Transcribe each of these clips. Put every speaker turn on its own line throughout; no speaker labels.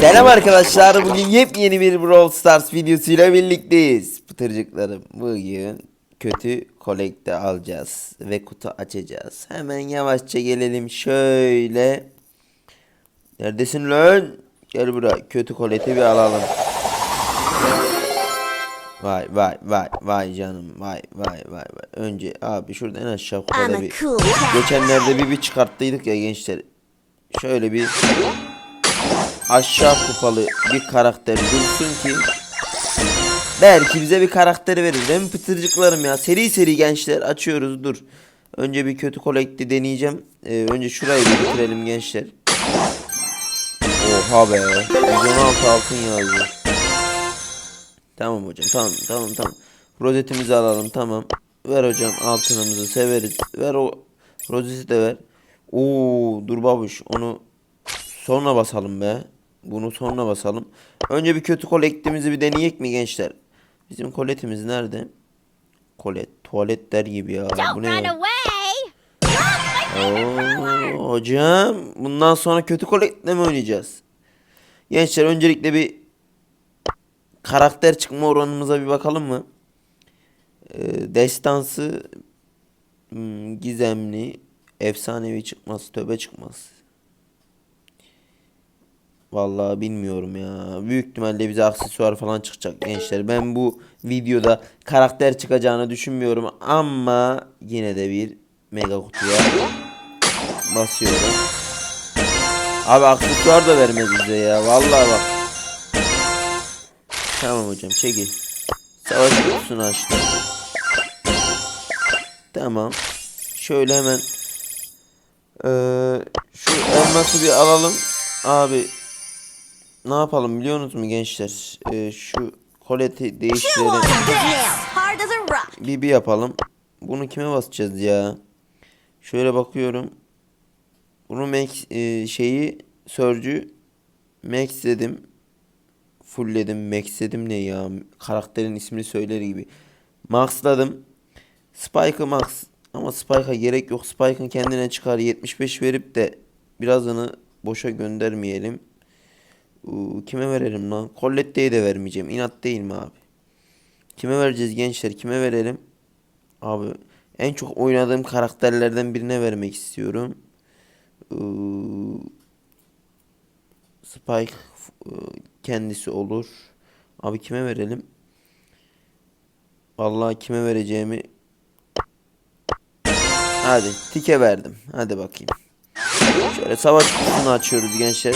Selam arkadaşlar. Bugün yepyeni bir Brawl Stars videosuyla birlikteyiz. Pıtırcıklarım. Bugün kötü kolekte alacağız ve kutu açacağız. Hemen yavaşça gelelim şöyle. Neredesin lan? Gel buraya. Kötü koleti bir alalım. Vay vay vay vay canım vay vay vay vay. Önce abi şurada en aşağı
I'm
kupada
a
bir. Geçenlerde bir bir çıkarttıydık ya gençler. Şöyle bir aşağı kupalı bir karakter dursun ki belki bize bir karakter verir. Değil pıtırcıklarım ya? Seri seri gençler açıyoruz dur. Önce bir kötü kolekti deneyeceğim. Ee, önce şurayı bitirelim gençler. Oha be. 116 altın yazdı. Tamam hocam tamam tamam tamam. Rozetimizi alalım tamam. Ver hocam altınımızı severiz. Ver o rozeti de ver. Oo dur babuş onu sonra basalım be. Bunu sonra basalım. Önce bir kötü kolektimizi bir deneyek mi gençler? Bizim koletimiz nerede? Kolet tuvalet der gibi ya. Bu ne ya? Oo, hocam bundan sonra kötü kolektle mi oynayacağız? Gençler öncelikle bir karakter çıkma oranımıza bir bakalım mı? Ee, destansı hmm, gizemli efsanevi çıkmaz töbe çıkmaz. Vallahi bilmiyorum ya. Büyük ihtimalle bize aksesuar falan çıkacak gençler. Ben bu videoda karakter çıkacağını düşünmüyorum ama yine de bir mega kutuya basıyorum. Abi aksesuar da vermez bize ya. Vallahi bak. Tamam hocam çekil. Savaş kutusunu açtım. Tamam. Şöyle hemen eee, şu elması bir alalım. Abi ne yapalım biliyor musunuz mu gençler? Eee, şu koleti değiştirelim. Bir bir yapalım. Bunu kime basacağız ya? Şöyle bakıyorum. Bunu max e, şeyi sörcü max dedim. Fullledim. Max dedim ne ya? Karakterin ismini söyler gibi. Maxladım. Spike'ı max. Ama Spike'a gerek yok. Spike'ın kendine çıkar 75 verip de birazını boşa göndermeyelim. Kime verelim lan? Colette'ye de vermeyeceğim. İnat değil mi abi? Kime vereceğiz gençler? Kime verelim? Abi en çok oynadığım karakterlerden birine vermek istiyorum. Ee, Spike kendisi olur. Abi kime verelim? Vallahi kime vereceğimi Hadi tike verdim. Hadi bakayım. Şöyle savaş kutusunu açıyoruz gençler.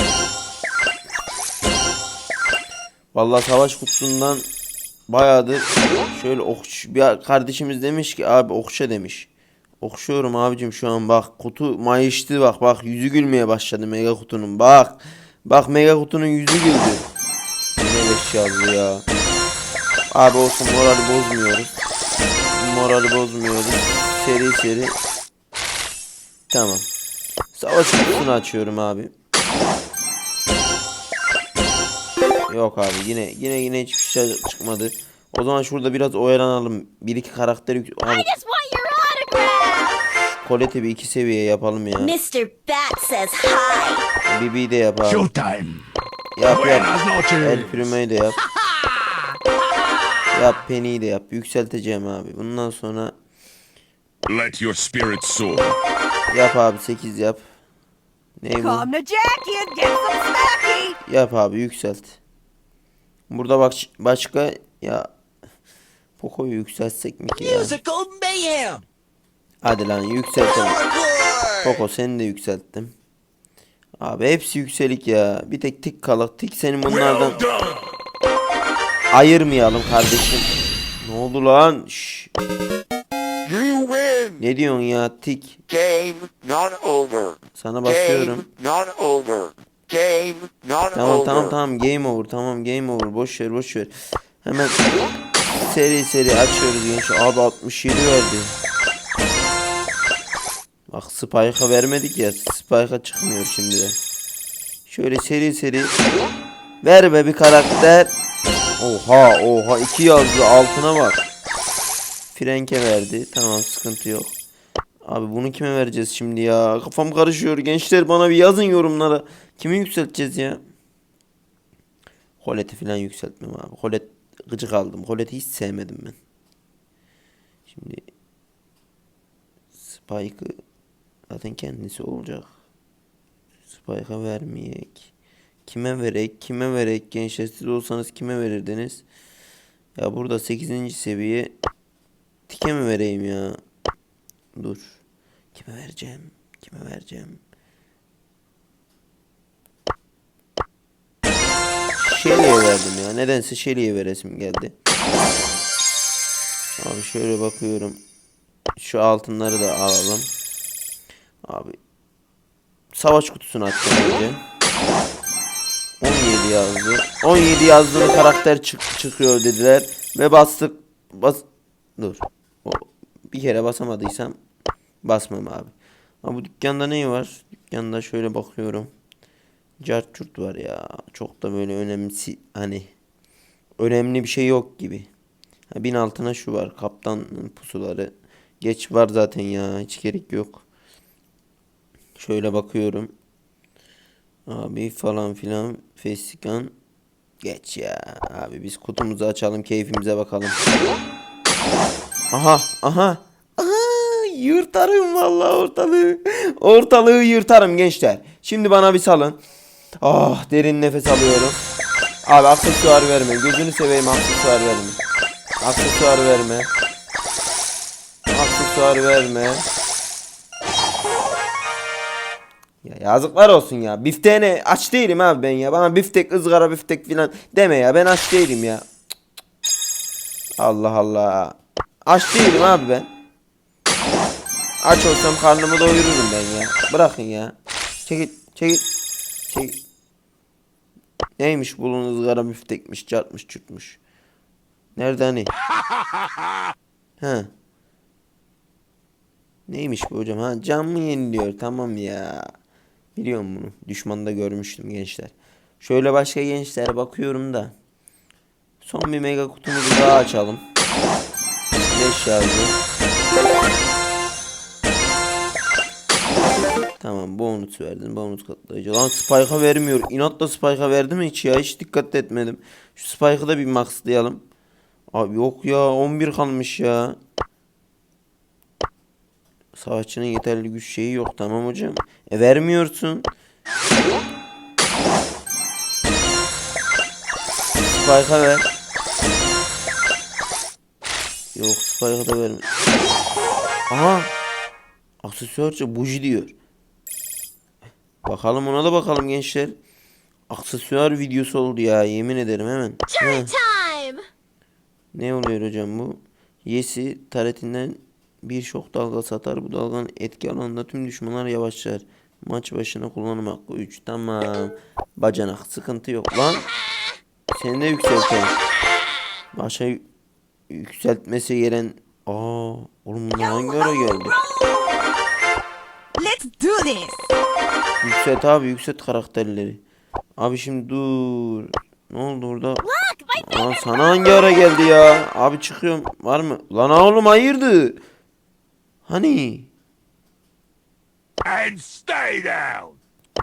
Vallahi savaş kutusundan bayağıdır şöyle okş bir kardeşimiz demiş ki abi okşa demiş. Okşuyorum abicim şu an bak kutu mayıştı bak bak yüzü gülmeye başladı mega kutunun bak. Bak mega kutunun yüzü güldü. Ne leş ya. Abi olsun morali bozmuyoruz. Morali bozmuyoruz. Seri seri. Tamam. Savaş kutusunu açıyorum abi. Yok abi yine yine yine hiçbir şey çıkmadı. O zaman şurada biraz oyalanalım. Bir iki karakter yük- abi,
I just want your autograph.
Colette bir iki seviye yapalım ya.
Mr. Bat says hi.
Bibi de yap abi.
Showtime.
Yap yap. El Primo'yu de yap. Yap Penny'yi de yap. Yükselteceğim abi. Bundan sonra
Let your spirit soar.
yap abi 8 yap. Ne bu?
Come to Jackie and get some smacky.
Yap abi yükselt. Burada bak başka ya Poco'yu yükseltsek mi ki ya? Hadi lan yükseltelim. Poco seni de yükselttim. Abi hepsi yükselik ya. Bir tek tik kalak. Tik senin bunlardan ayırmayalım kardeşim. Ne oldu lan? Şş, ne diyorsun ya tik?
Game not over.
Sana basıyorum.
Game not over. Game not
Tamam
over.
tamam tamam game over tamam game over boş ver boş ver. Hemen seri seri açıyoruz gençler. Abi 67 verdi. Bak Spike'a vermedik ya. Spike'a çıkmıyor şimdi de. Şöyle seri seri. Ver be bir karakter. Oha oha 2 yazdı altına bak. Frank'e verdi. Tamam sıkıntı yok. Abi bunu kime vereceğiz şimdi ya? Kafam karışıyor. Gençler bana bir yazın yorumlara. Kimi yükselteceğiz ya? Holet'i falan yükseltmem abi. Holet gıcık aldım. Holet'i hiç sevmedim ben. Şimdi Spike'ı zaten kendisi olacak. Spike'a vermeyek. Kime verek? Kime verek? Gençler siz olsanız kime verirdiniz? Ya burada 8. seviye Tike mi vereyim ya? Dur. Kime vereceğim? Kime vereceğim? Shelly'e verdim ya. Nedense Shelly'e veresim geldi. Abi şöyle bakıyorum. Şu altınları da alalım. Abi. Savaş kutusunu açacağım önce. 17 yazdı. 17 yazdığını karakter çık çıkıyor dediler. Ve bastık. Bas Dur. Bir kere basamadıysam basmam abi. Ama bu dükkanda ne var? Dükkanda şöyle bakıyorum. Cart var ya. Çok da böyle önemli hani önemli bir şey yok gibi. Ha, bin altına şu var. Kaptan pusuları. Geç var zaten ya. Hiç gerek yok. Şöyle bakıyorum. Abi falan filan. Fesikan. Geç ya. Abi biz kutumuzu açalım. Keyfimize bakalım. Aha. Aha. Aha. Yırtarım vallahi ortalığı. Ortalığı yırtarım gençler. Şimdi bana bir salın. Ah derin nefes alıyorum. Abi aksesuar verme. Gözünü seveyim aksesuar verme. Aksesuar verme. Aksesuar verme. Ya yazıklar olsun ya. Bifteğine aç değilim abi ben ya. Bana biftek, ızgara biftek filan deme ya. Ben aç değilim ya. Allah Allah. Aç değilim abi ben. Aç olsam karnımı doyururum ben ya. Bırakın ya. Çekil, çekil. Çekil. Neymiş bulun ızgara biftekmiş, çarpmış, çürtmüş. Nerede hani? Ha. Neymiş bu hocam? Ha cam mı yeniliyor? Tamam ya. Biliyorum bunu. Düşmanda görmüştüm gençler. Şöyle başka gençlere bakıyorum da. Son bir mega kutumuzu daha açalım. 5 yazdı. Tamam bonus verdin. Bonus katlayıcı. Lan Spike'a vermiyor. İnatla Spike'a verdi mi hiç ya? Hiç dikkat etmedim. Şu Spike'ı da bir maxlayalım. Abi yok ya 11 kalmış ya. Savaşçının yeterli güç şeyi yok tamam hocam. E vermiyorsun. Spike'a ver. Yok Spike'a da verme. Aha. Aksesuarca buji diyor. Bakalım ona da bakalım gençler. Aksesuar videosu oldu ya yemin ederim hemen.
Time!
Ne oluyor hocam bu? Yesi taretinden bir şok dalga satar. Bu dalganın etki alanında tüm düşmanlar yavaşlar. Maç başına kullanım hakkı 3. Tamam. Bacanak sıkıntı yok lan. Seni de yükseltelim. Başa yükseltmesi gelen... Aa, oğlum bunlar hangi ara geldi?
Let's do this.
Yükselt abi yükselt karakterleri. Abi şimdi dur. Ne oldu orada? Lan sana hangi ara geldi ya? Abi çıkıyorum. Var mı? Lan oğlum hayırdı? Hani?
And stay down!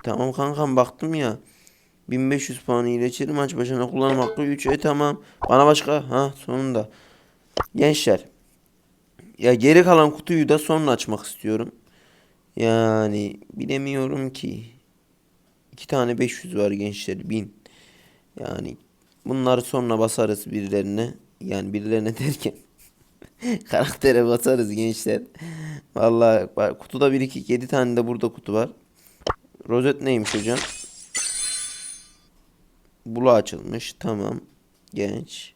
Tamam kankam baktım ya. 1500 puan iyileşir maç başına kullanım hakkı 3. E tamam. Bana başka. Ha sonunda. Gençler. Ya geri kalan kutuyu da sonra açmak istiyorum. Yani bilemiyorum ki. İki tane 500 var gençler 1000. Yani bunları sonra basarız birilerine. Yani birilerine derken karaktere basarız gençler. Vallahi bak, kutuda 1 2 7 tane de burada kutu var. Rozet neymiş hocam? Bulu açılmış. Tamam. Genç.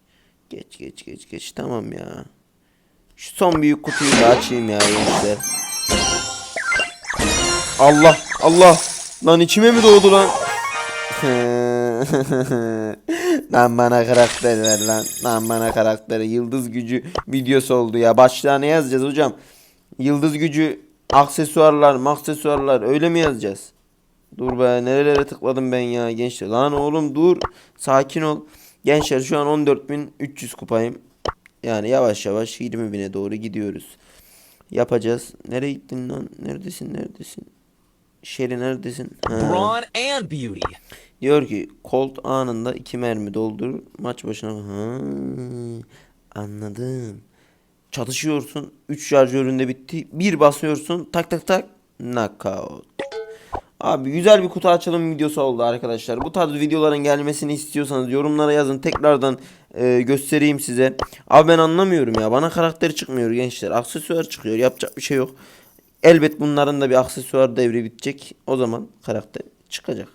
Geç geç geç geç. Tamam ya. Şu son büyük kutuyu da açayım ya gençler. Allah Allah. Lan içime mi doğdu lan? lan bana karakter ver lan. Lan bana karakter. Yıldız gücü videosu oldu ya. Başlığa ne yazacağız hocam? Yıldız gücü aksesuarlar, maksesuarlar öyle mi yazacağız? Dur be nerelere tıkladım ben ya gençler. Lan oğlum dur. Sakin ol. Gençler şu an 14.300 kupayım. Yani yavaş yavaş 20.000'e doğru gidiyoruz. Yapacağız. Nereye gittin lan? Neredesin? Neredesin? Sherry neredesin? Ha.
Brawn and beauty.
Diyor ki Colt anında iki mermi doldurur. Maç başına. Ha, anladım. Çatışıyorsun. 3 şarjöründe bitti. Bir basıyorsun. Tak tak tak. Knockout. Abi güzel bir kutu açılım videosu oldu arkadaşlar. Bu tarz videoların gelmesini istiyorsanız yorumlara yazın. Tekrardan e, göstereyim size. Abi ben anlamıyorum ya. Bana karakteri çıkmıyor gençler. Aksesuar çıkıyor. Yapacak bir şey yok. Elbet bunların da bir aksesuar devri bitecek. O zaman karakter çıkacak.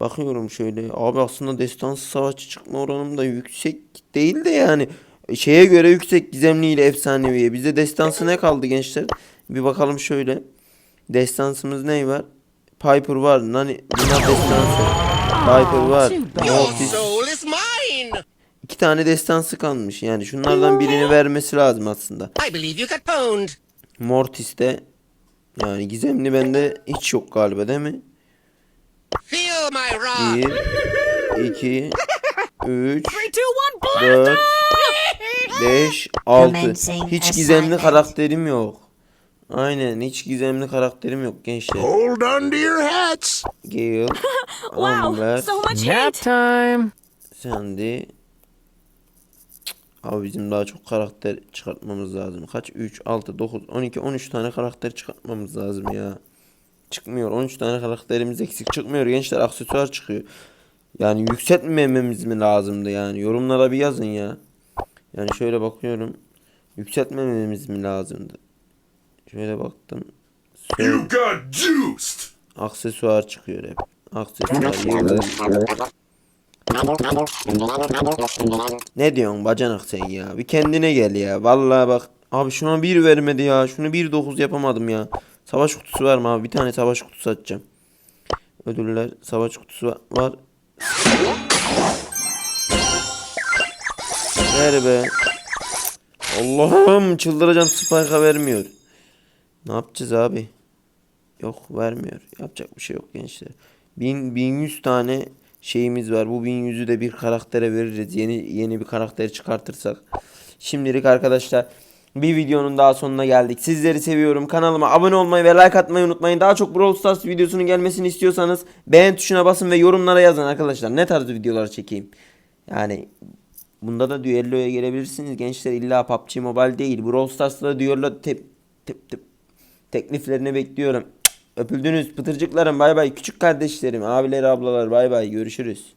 Bakıyorum şöyle. Abi aslında destansı savaşçı çıkma oranım da yüksek değil de yani. Şeye göre yüksek gizemli ile efsaneviye. Bizde destansı ne kaldı gençler? Bir bakalım şöyle. Destansımız ne var? Piper var. Nani? Buna destansı. Piper var. Mortis. İki tane destansı kalmış. Yani şunlardan birini vermesi lazım aslında.
I believe you got pwned.
Mortis'te yani gizemli bende hiç yok galiba değil mi? Bir, iki, üç, dört, beş, altı. Hiç gizemli karakterim yok. Aynen hiç gizemli karakterim yok gençler.
Hold on to your hats.
Gale,
Wow, so much
Nap
hate.
time.
Sandy. Abi bizim daha çok karakter çıkartmamız lazım. Kaç? 3, 6, 9, 12, 13 tane karakter çıkartmamız lazım ya. Çıkmıyor. 13 tane karakterimiz eksik çıkmıyor. Gençler aksesuar çıkıyor. Yani yükseltmememiz mi lazımdı yani? Yorumlara bir yazın ya. Yani şöyle bakıyorum. Yükseltmememiz mi lazımdı? Şöyle baktım. Söyle,
You got juiced.
aksesuar çıkıyor hep. Aksesuar. Ne diyorsun bacanak sen ya? Bir kendine gel ya. Vallahi bak. Abi şuna bir vermedi ya. Şunu bir dokuz yapamadım ya. Savaş kutusu var mı abi? Bir tane savaş kutusu açacağım. Ödüller savaş kutusu va- var. Ver be. Allah'ım çıldıracağım Spike'a vermiyor. Ne yapacağız abi? Yok vermiyor. Yapacak bir şey yok gençler. 1000 1100 tane şeyimiz var. Bu 1100'ü de bir karaktere veririz. Yeni yeni bir karakter çıkartırsak. Şimdilik arkadaşlar bir videonun daha sonuna geldik. Sizleri seviyorum. Kanalıma abone olmayı ve like atmayı unutmayın. Daha çok Brawl Stars videosunun gelmesini istiyorsanız beğen tuşuna basın ve yorumlara yazın arkadaşlar. Ne tarz videolar çekeyim? Yani bunda da düelloya gelebilirsiniz. Gençler illa PUBG Mobile değil. Brawl Stars'ta da düello tep, tep, tep, tekliflerini bekliyorum. Öpüldünüz pıtırcıklarım bay bay. Küçük kardeşlerim, abiler, ablalar bay bay. Görüşürüz.